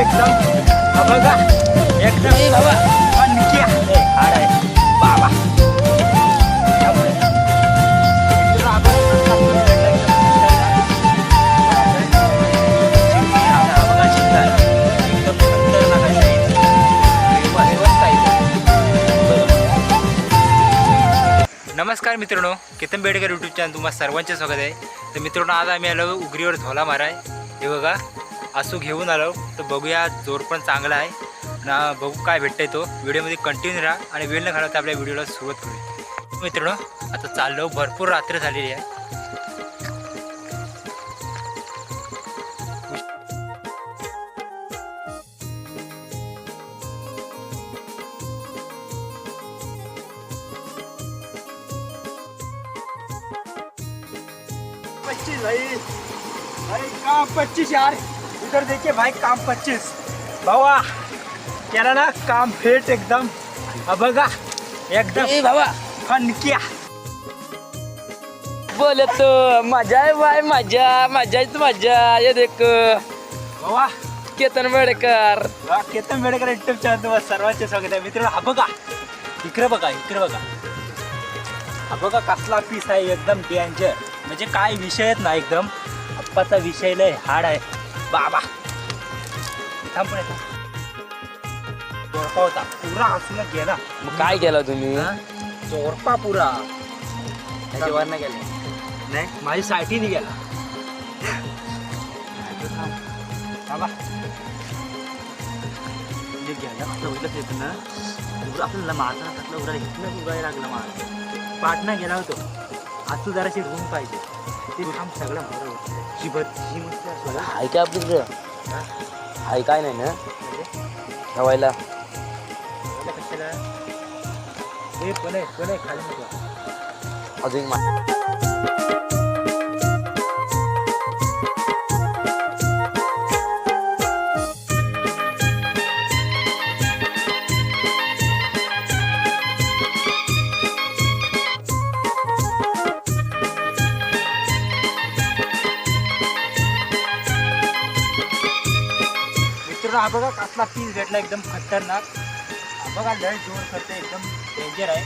एकदम. हा बघा. एकदम बाबा. हाड आहे. बाबा. नमस्कार मित्रांनो केतन बेडकर यूट्यूब चॅनल तुम्हाला सर्वांचे स्वागत आहे. तर मित्रांनो आज आम्ही आलो उगरीवर झोला माराय. हे बघा. आसू घेऊन आलो. तर बघूया जोर पण चांगला आहे. ना बघू काय भेटतंय तो. व्हिडिओमध्ये कंटिन्यू राहा आणि वेळ न घालवता आपल्या व्हिडिओला सुरुवात करूया. मित्रांनो आता चाललो. भरपूर रात्र झालेली आहे. पच्चीस भाई. भाई कहाँ पच्चीस यार? इधर देखिए भाई काम पच्चीस। भावा केला ना काम फेट एकदम। हा बघा एकदम बाबा। फणक्या बोलत मजा आहे बाय मजा मजाच मजा ये देख। भावा केतन बेडकर वा, केतन बेडेकर युट्यूब चॅनल सर्वांचे स्वागत आहे. मित्रांनो हा बघा इकडे बघा इकडे बघा। हा बघा कसला पीस आहे एकदम डेंजर म्हणजे काय विषयच नाही एकदम अप्पाचा विषय लय हाड आहे. बाबा. थांब पण येतो जोरपा होता पुरा हसून गेला. मग काय केलं तुम्ही? जोरपा पुरा. त्याच्यावर नाही गेले. नाही माझी साठीने गेला म्हणजे घ्यायला आपलं उलट येतं ना एवढं आपल्याला माझा टाकला उडा इथनं उडायला लागला माझा पाटणा गेला होतो. आज तू जराशी रूम पाहिजे. ते काम सगळं बरं ही? मस्त सगळं. हाय काय आपल्याकडं हाय काय नाही ना? ठेवायला बघा कशाला हे पण आहे? पण आहे खाली? नको अजून मा- हा पीस भेटला एकदम खतरनाक. बघा लय जोर करते एकदम डेंजर आहे.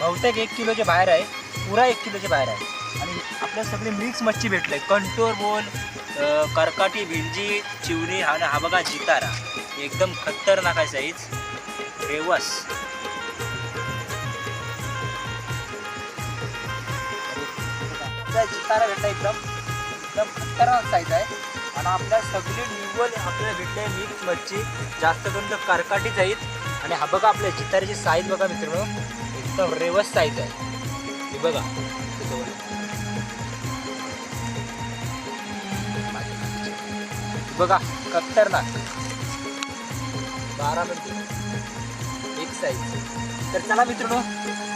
बहुतेक एक किलोच्या बाहेर आहे पुरा एक किलोच्या बाहेर आहे. आणि आपल्या सगळे मिक्स मच्छी भेटले. कंटोर बोल करकाटी भिंजी चिवणी हा हा बघा जितारा. एकदम खतरनाक आहे साईज. रेवस जितारा भेटला एकदम एकदम खतरनाक साईज आहे. आणि आपल्या सगळी निव्वल आपल्याला भेटले मिक्स मच्छी जास्त करून तर करकाटी जाईल आणि हा बघा आपल्या चितारीची साईज बघा मित्रांनो. एकदम रेवस साईज आहे. हे बघा. त्याच्यावर. हे बघा खतरनाक. बारा मध्ये एक साईज तर चला मित्रांनो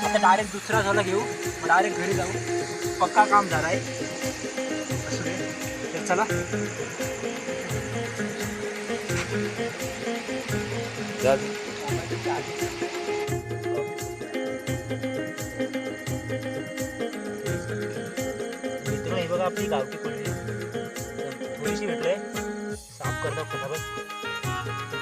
आता डायरेक्ट दुसरा झाला घेऊ. डायरेक्ट घरी जाऊ. पक्का काम झाला आहे चला. मित्रांनो हे बघा आपली गावठी कोळी थोडीशी भेटले साफ करता फटाफट.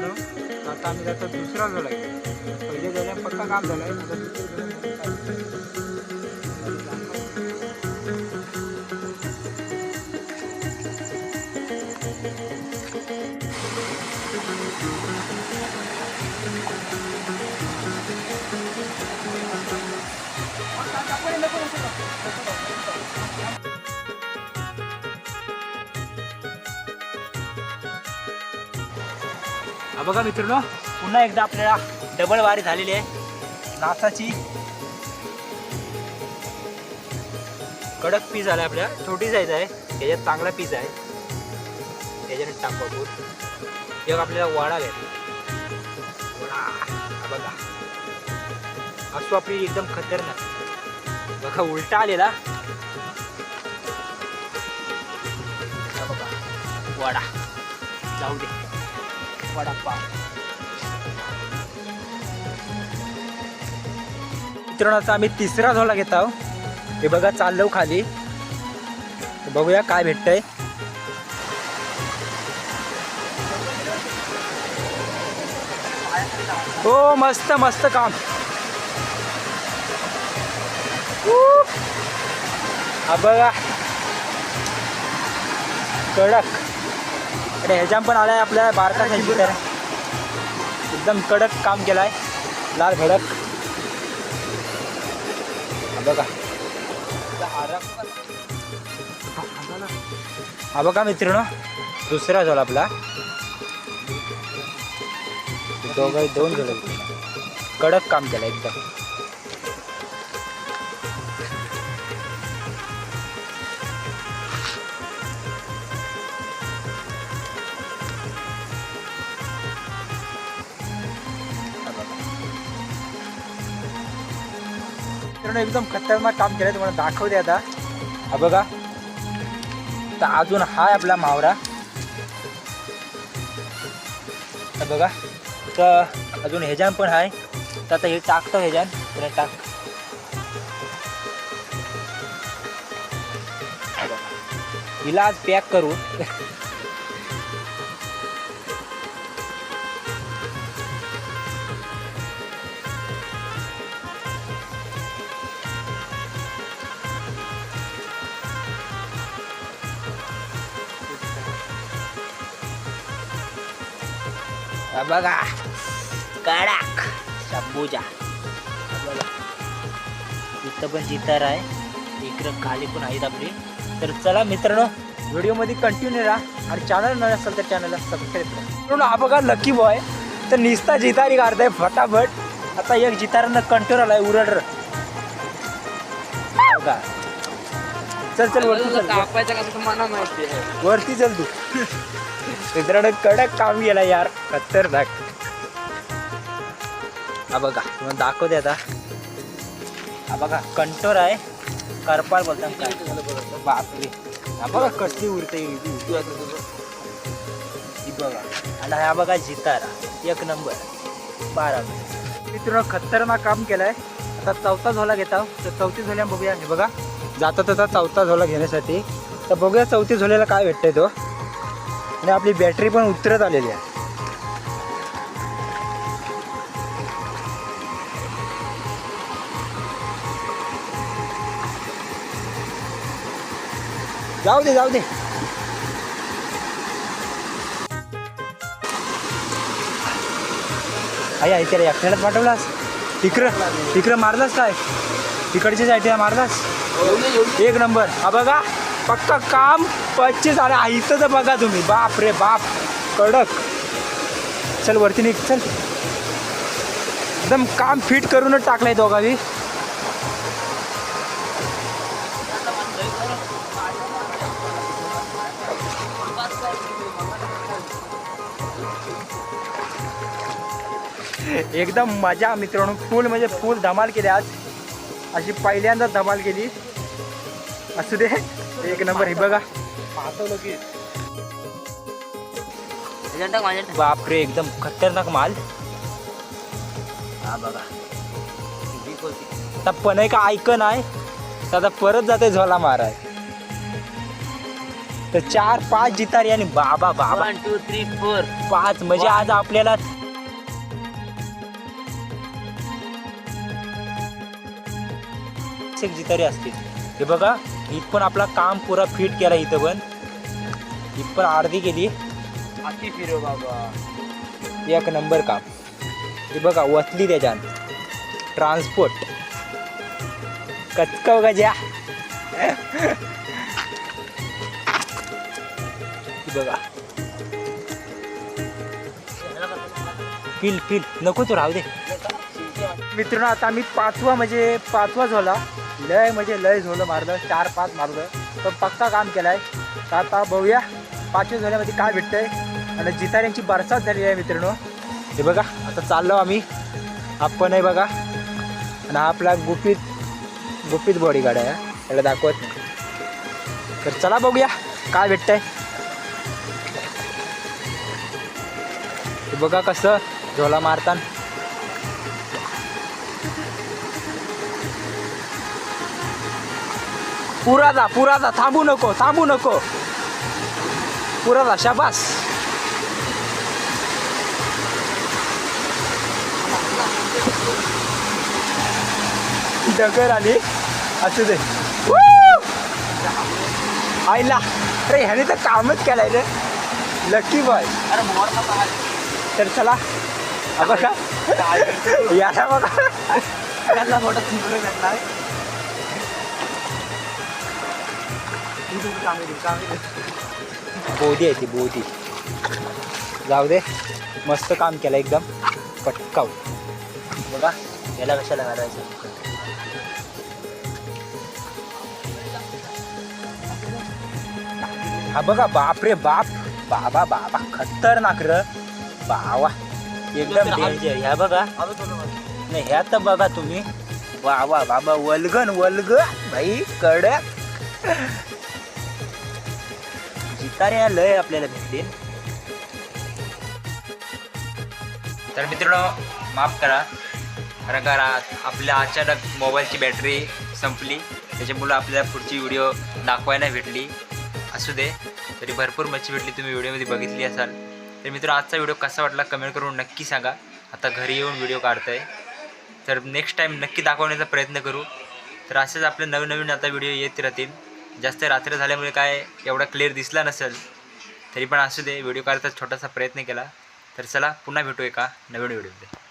नमस्कार आता आम्ही जातो दुसरा झोला आहे पहिले झोल्या पक्का काम झालं आहे आता दुसऱ्या बघा मित्रांनो पुन्हा एकदा आपल्याला डबल वारी झालेली आहे. नासाची कडक पीस आला आपल्या. छोटी साईज आहे. त्याच्यात चांगला पीस आहे. त्याच्याने टाकू आपण. आपल्याला वाडा घ्यायचा बघा. असो आपली एकदम खतरनाक. बघा उलटा आलेला. बघा. वडा जाऊ दे. वडापाव. मित्रांनो आम्ही तिसरा झोला घेत आहोत. हे बघा चाललो खाली. बघूया काय भेटतंय. हो मस्त मस्त काम. हा बघा. कडक. अरे ह्याच्याम पण आलाय आपल्या बारका तर एकदम कडक काम केलाय. लाल भडक. हा बघा. हा बघा मित्रांनो दुसरा झाला आपला. दोघं दोन झालं कडक काम केलं एकदम. मित्रांनो एकदम खतरनाक काम केलं तुम्हाला दाखवते आता. हा बघा. तर अजून हा आपला मावरा. बघा. तर अजून हेजान पण आहे तर आता हे टाकतो हेजान. तर टाक. हिला आज पॅक करू. हा बघा. कडक शंभूजा. बघा इथं पण जितार आहे. इकडं खाली पण आहेत आपली. तर चला मित्रांनो व्हिडिओमध्ये कंटिन्यू राहा. आणि चॅनल नवीन असेल तर चॅनलला सबस्क्राईब करा. मित्रांनो हा बघा लकी बॉय तर निस्ता जितारी काढताय फटाफट. आता एक जितारानं कंट्रोल आलाय उरड. बघा. चल चल वरती चल. कापायचं का तुम्हाला माहिती आहे. वरती चल तू. मित्रांनो कडक काम केला यार खतरनाक. हा बघा तुम्हाला दाखवते आता. हा बघा कंटोर आहे. करपाल बोलतात काय? बापरे. हा बघा कसली उरते ही. बघा. आणि हा बघा जितारा. एक नंबर. बारा मित्रांनो खतरनाक काम केलंय. आता चौथा झोला घेता तर चौथी झोल्या बघूया हे बघा. जाता जाता चौथा झोला घेण्यासाठी. तर बघूया चौथी झोल्याला काय भेटतंय तो. आणि आपली बॅटरी पण उतरत आलेली आहे. जाऊ दे जाऊ दे. आई आई त्याला एकट्यालाच पाठवलास? तिकडं तिकडं मारलास काय? तिकडच्या साईडला मारलास? एक नंबर. हा बघा. पक्का काम पच्चीस आणि आईचं तर बघा तुम्ही. बाप रे बाप. कडक. चल वरती निघ. चल. एकदम काम फिट करूनच टाकलंय दोघावी एकदम मजा मित्रांनो. फुल म्हणजे फुल धमाल केली आज. अशी पहिल्यांदा धमाल केली. असू दे. एक नंबर हे बघा. बापरे एकदम खतरनाक माल. हा बघा. आता पण का ऐकन आहे. तर आता परत जाते झोला माराय. तर चार पाच जितारी आणि बाबा बाबा. वन टू थ्री फोर पाच म्हणजे आज आपल्याला एक जितारी असतील. हे बघा. इथं पण आपला काम पुरा फिट केला इथं पण. इथं पण अर्धी केली. अति फिरो बाबा. एक नंबर काम. हे बघा वतली त्याच्यात. ट्रान्सपोर्ट कचकव गजा हे बघा. फिल फिल नको तू राहू दे. मित्रांनो आता आम्ही पाचवा म्हणजे पाचवा झाला. लय म्हणजे लय झोलं मारलं चार पाच मारलं. पण पक्का काम केलाय. तर आता बघूया पाचव्या झोल्यामध्ये काय भेटतंय. आणि जिताऱ्यांची बरसात झाली आहे मित्रांनो. हे बघा आता चाललो आम्ही. आपण आहे बघा. आणि हा आपला गुपित गुपित बॉडी गार्ड आहे. त्याला दाखवत नाही. तर चला बघूया काय भेटतंय. बघा कसं झोला मारताना. पुरा जा पुरा जा थांबू नको थांबू नको. पुरा जा शाबास. डगर आली. असू दे! आईला. अरे ह्याने तर कामच केलाय रे. Lucky boy. तर चला. बघा. याला बघा. त्यांना बोधी आहे ती बोधी जाऊ दे. मस्त काम केलं एकदम. पटकाव. बघा याला कशाला घालायचं? हा बघा बाप रे बाप. बाबा बाबा खतरनाक र. बावा. एकदम डेंजर ह्या बघा. नाही ह्या तर बघा तुम्ही. वा वा बाबा वलगन वलग भाई कडक. जिताऱ्या लय आपल्याला भेटतील. तर मित्रांनो माफ करा. खरं करा आपल्या अचानक मोबाईलची बॅटरी संपली. त्याच्यामुळं आपल्याला पुढची व्हिडिओ दाखवायला भेटली. असू दे. तरी भरपूर मच्छी भेटली. तुम्ही व्हिडिओमध्ये बघितली असाल. तर मित्र आजचा व्हिडिओ कसा वाटला कमेंट करून नक्की सांगा. आता घरी येऊन व्हिडिओ काढतोय. तर नेक्स्ट टाईम नक्की दाखवण्याचा प्रयत्न करू. तर असेच आपले नवनवीन आता व्हिडिओ येत राहतील. जास्त रात्र झाल्यामुळे काय एवढा क्लिअर दिसला नसेल तरी पण असू दे व्हिडिओ काढायचा छोटासा प्रयत्न केला. तर चला पुन्हा भेटू एका नवीन व्हिडिओमध्ये